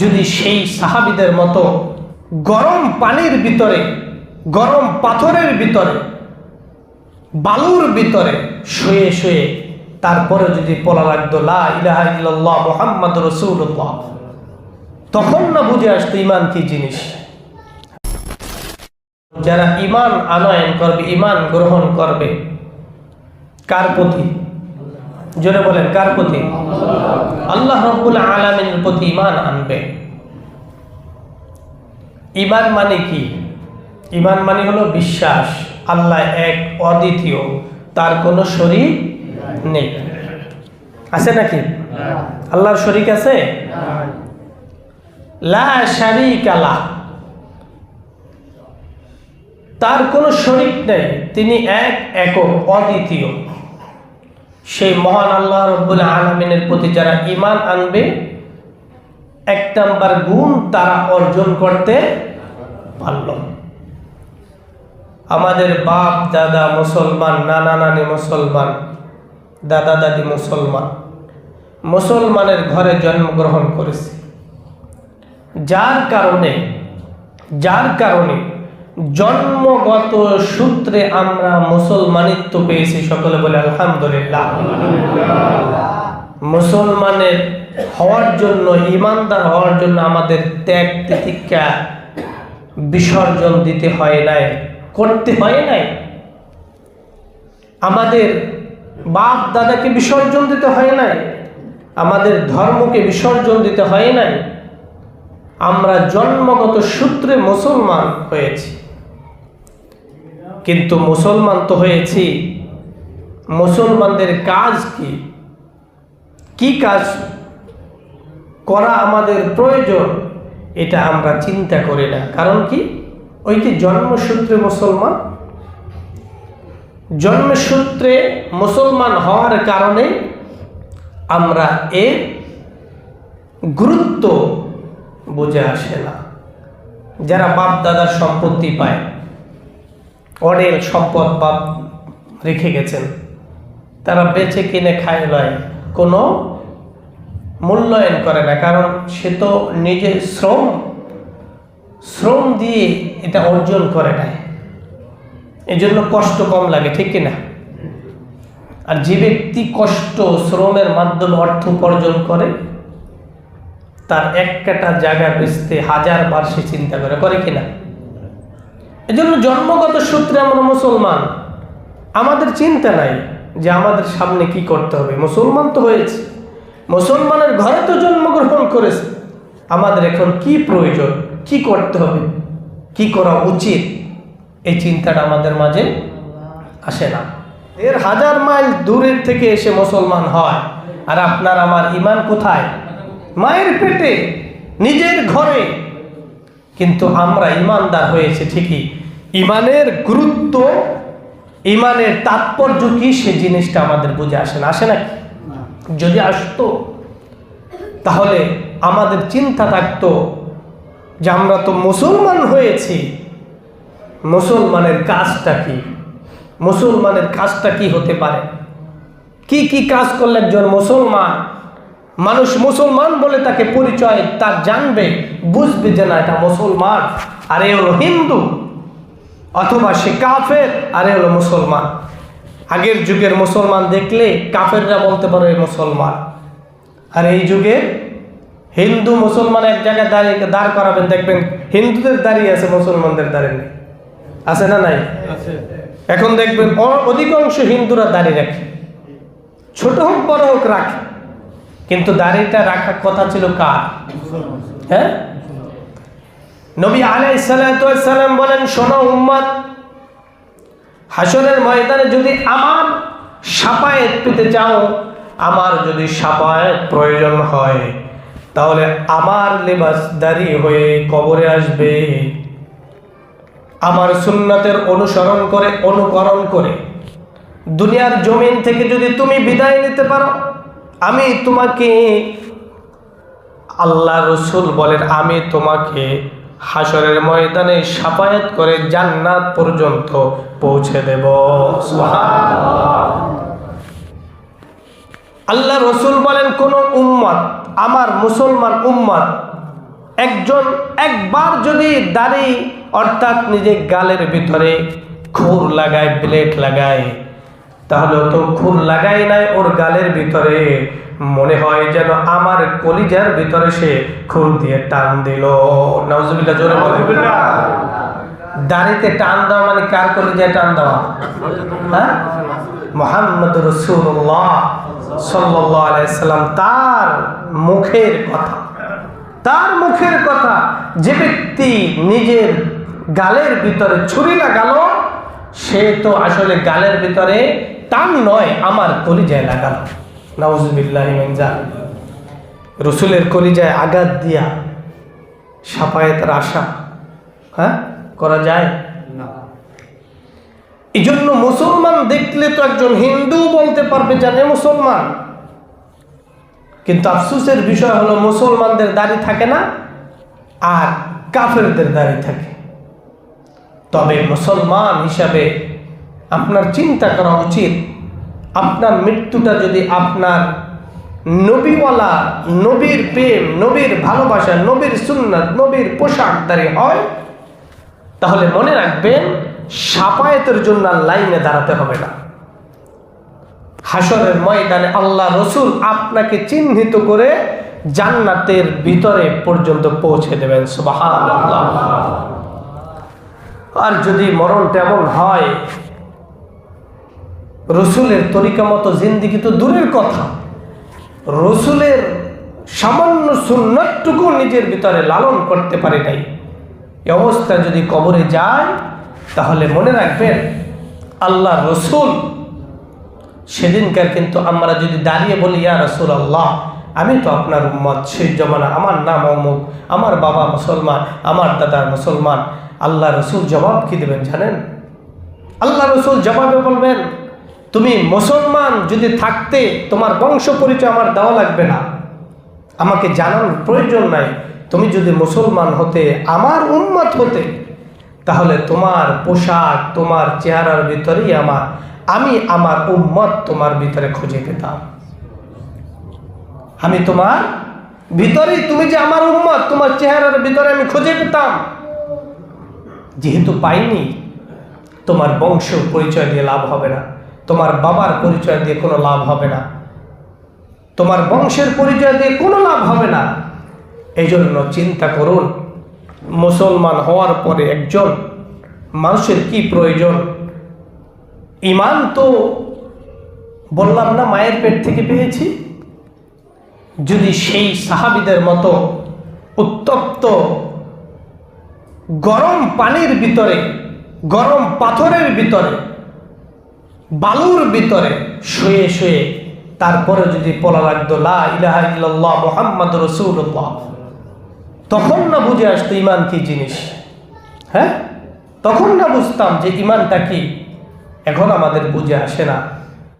যদি সেই সাহাবিদের মতো গরম পানির ভিতরে, গরম পাথরের ভিতরে, বালুর ভিতরে শুয়ে শুয়ে তারপরে যদি পলা লাগতো, লা ইলাহা ইল্লাল্লাহ মুহাম্মদ রসুল্লাহ তখন না বুঝে আসতো ইমান কি জিনিস? যারা ইমান আনয়ন করবে ইমান গ্রহণ করবে, কার প্রতি? জোরে বলেন, কার প্রতি? আল্লাহ রব্বুল আলমিনের প্রতি ইমান আনবে। ইমান মানে কি? ইমান মানে হলো বিশ্বাস, আল্লাহ এক অদ্বিতীয়, তার কোনো শরীক নেই। আছে নাকি? আল্লাহর শরীক আছে? লা শারিক আলাহ তার কোনো শরিক নেই, তিনি এক, একক, অদ্বিতীয়। সেই মহান আল্লাহ রব্বুল আলমিনের প্রতি যারা ইমান আনবে, এক নাম্বার গুণ তারা অর্জন করতে পারল। আমাদের বাপ, দাদা মুসলমান, নানা নানি মুসলমান, দাদা দাদি মুসলমান, মুসলমানের ঘরে জন্মগ্রহণ করেছে। যার কারণে যার কারণে জন্মগত সূত্রে আমরা মুসলমানিত্ব পেয়েছি, সকলে বলে আলহামদুলিল্লাহ। মুসলমানের হওয়ার জন্য, ইমানদার হওয়ার জন্য আমাদের ত্যাগ তিতিক্ষা বিসর্জন দিতে হয় নাই, করতে হয় নাই। আমাদের বাপ দাদাকে বিসর্জন দিতে হয় নাই, আমাদের ধর্মকে বিসর্জন দিতে হয় নাই। আমরা জন্মগত সূত্রে মুসলমান হয়েছি। কিন্তু মুসলমান তো হয়েছি। মুসলমানদের কাজ কি? কি কাজ করা আমাদের প্রয়োজন? এটা আমরা চিন্তা করি না। কারণ কি? ওই যে জন্মসূত্রে মুসলমান। জন্মসূত্রে মুসলমান হওয়ার কারণে আমরা এর গুরুত্ব বুঝে আসে না। যারা বাপ দাদার সম্পত্তি পায় অডেল সম্পদ বাপ রেখে গেছেন। তারা বেচে কিনে খায় নয় কোনো মূল্যায়ন করে না, কারণ সে তো নিজের শ্রম শ্রম দিয়ে এটা অর্জন করে নেয় এই জন্য কষ্ট কম লাগে, ঠিক কিনা আর যে ব্যক্তি কষ্ট, শ্রমের মাধ্যমে অর্থ উপার্জন করে, তার এক কাটা জায়গা বেচতে হাজার বার সে চিন্তা করে করে কিনা এজন্য জন্মগত সূত্রে আমরা মুসলমান। আমাদের চিন্তা নাই যে আমাদের সামনে কি করতে হবে। মুসলমান তো হয়েছে। মুসলমানের ঘরে তো জন্মগ্রহণ করেছে। আমাদের এখন কি প্রয়োজন? কি করতে হবে? কি করা উচিত? এই চিন্তাটা আমাদের মাঝে আসে না। এর হাজার মাইল দূরের থেকে এসে মুসলমান হয়। আর আপনার আমার ইমান কোথায়? মায়ের পেটে, নিজের ঘরে। কিন্তু আমরা ইমানদার হয়েছে ঠিকই। ইমানের গুরুত্ব, ইমানের তাৎপর্য কি, সে জিনিসটা আমাদের বুঝে আসে না। আসে নাকি যদি আসতো, তাহলে আমাদের চিন্তা থাকতো যে আমরা তো মুসলমান হয়েছি। মুসলমানের কাজটা কি? মুসলমানের কাজটা কি হতে পারে? কি কি কাজ করলে একজন মুসলমান মানুষ মুসলমান বলে তাকে পরিচয় তার জানবে বুঝবে যে না এটা মুসলমান। আর এ হলো হিন্দু অথবা সে কাফের আর এ হলো মুসলমান। আগের যুগের মুসলমান দেখলে কাফেররা বলতে পারে মুসলমান। আর এই যুগে হিন্দু মুসলমান এক জায়গায় দাঁড়িয়ে দাঁড় করাবেন দেখবেন হিন্দুদের দাঁড়িয়ে আছে মুসলমানদের দাঁড়িয়ে নেই। আছে না নাই? এখন দেখবেন অধিকাংশ হিন্দুরা দাঁড়িয়ে রাখে। ছোট হোক বড় হোক রাখে। কিন্তু দাড়িটা রাখার কথা ছিল কার? হ্যাঁ? নবী আলাই সালাম বলেন, শোনো উম্মত হাসরের ময়দানে যদি আমার সাপায়েত পেতে চাও, আমার যদি সাপায়েত প্রয়োজন হয়, তাহলে আমার লেবাস দাড়ি হয়ে কবরে আসবে। আমার সুন্নাতের অনুসরণ করে, অনুকরণ করে, দুনিয়ার জমিন থেকে যদি তুমি বিদায় নিতে পারো আমি তোমাকে আল্লাহ রসুল বলেন, আমি তোমাকে হাসরের ময়দানে সাফায়াত করে জান্নাত পর্যন্ত পৌঁছে দেব। আল্লাহ রসুল বলেন, কোন উম্মত আমার মুসলমান উম্মত একজন একবার যদি দাড়ি, অর্থাৎ নিজে গালের ভিতরে খুর লাগায়, ব্লেড লাগায় তাহলে তো খুন লাগাই নাই ওর গালের ভিতরে। মনে হয় যেন আমার কলিজার ভিতরে সে খুন দিয়ে টান দিল। নজবিল্লা জোরে দাড়িতে টান দেওয়া মানে কার কলিজায় টান দেওয়া? হ্যাঁ? মোহাম্মদ রসুল্লাহ সাল্লাহ আলাইসাল্লাম তার মুখের কথা। তার মুখের কথা। যে ব্যক্তি নিজের গালের ভিতরে ছুরি লাগালো সে তো আসলে গালের ভিতরে টান নয় আমার কলিজায় লাগালো নাউজুবিল্লাহ রসুলের কলিজায় আঘাত দিয়া সাফায়েতের আশা হ্যাঁ করা যায়? এই জন্য মুসলমান দেখলে তো একজন হিন্দু বলতে পারবে জানে মুসলমান। কিন্তু আফসোসের বিষয় হলো মুসলমানদের দাড়ি থাকে না আর কাফেরদের দাড়ি থাকে। তবে মুসলমান হিসাবে আপনার চিন্তা করা উচিত। আপনার মৃত্যুটা যদি আপনার নবীওয়ালা, নবীর প্রেম, নবীর ভালোবাসা, নবীর সুন্নাত, নবীর পোশাকদারি হয়, তাহলে মনে রাখবেন, সাপায়েতের জন্য লাইনে দাঁড়াতে হবে না। হাসরের ময়দানে আল্লাহ রসুল আপনাকে চিহ্নিত করে জান্নাতের ভিতরে পর্যন্ত পৌঁছে দেবেন সুবাহান আর যদি মরণটা এমন হয় রসুলের তরিকা মতো জিন্দিগি তো দূরের কথা। রসুলের সামান্য সুন্নতটুকু নিজের ভিতরে লালন করতে পারে নাই। এ অবস্থা যদি কবরে যায়, তাহলে মনে রাখবেন, আল্লাহ রসুল, সেদিনকার কিন্তু আমরা যদি দাঁড়িয়ে বলি, ইয়া রসুল আল্লাহ আমি তো আপনার উম্মত, সেই জমানা আমার নাম অমুক, আমার বাবা মুসলমান, আমার দাদা মুসলমান। আল্লাহ রসুল জবাব কি দেবেন জানেন? আল্লাহ রসুল জবাবে বলবেন তুমি মুসলমান যদি থাকতে তোমার বংশ পরিচয় আমার দেওয়া লাগবে না। আমাকে জানানোর প্রয়োজন নাই। তুমি যদি মুসলমান হতে, আমার উন্মত হতে, তাহলে তোমার পোশাক, তোমার চেহারার ভিতরেই আমার, আমি আমার উম্মত তোমার ভিতরে খুঁজে পেতাম। আমি তোমার ভিতরেই, তুমি যে আমার উম্মত, তোমার চেহারার ভিতরে আমি খুঁজে পেতাম। যেহেতু পাইনি, তোমার বংশ পরিচয় দিয়ে লাভ হবে না। তোমার বাবার পরিচয় দিয়ে কোনো লাভ হবে না। তোমার বংশের পরিচয় দিয়ে কোনো লাভ হবে না। এই জন্য চিন্তা করুন, মুসলমান হওয়ার পরে একজন মানুষের কি প্রয়োজন? ইমান তো বললাম না মায়ের পেট থেকে পেয়েছি। যদি সেই সাহাবিদের মতো উত্তপ্ত গরম পানির ভিতরে, গরম পাথরের ভিতরে বালুর ভিতরে শুয়ে শুয়ে তারপরে যদি পলা লাগতো মোহাম্মদ রসুল তখন না বুঝে আসতো ইমান কি জিনিস? হ্যাঁ? তখন না বুঝতাম যে ইমানটা কি? এখন আমাদের বুঝে আসে না।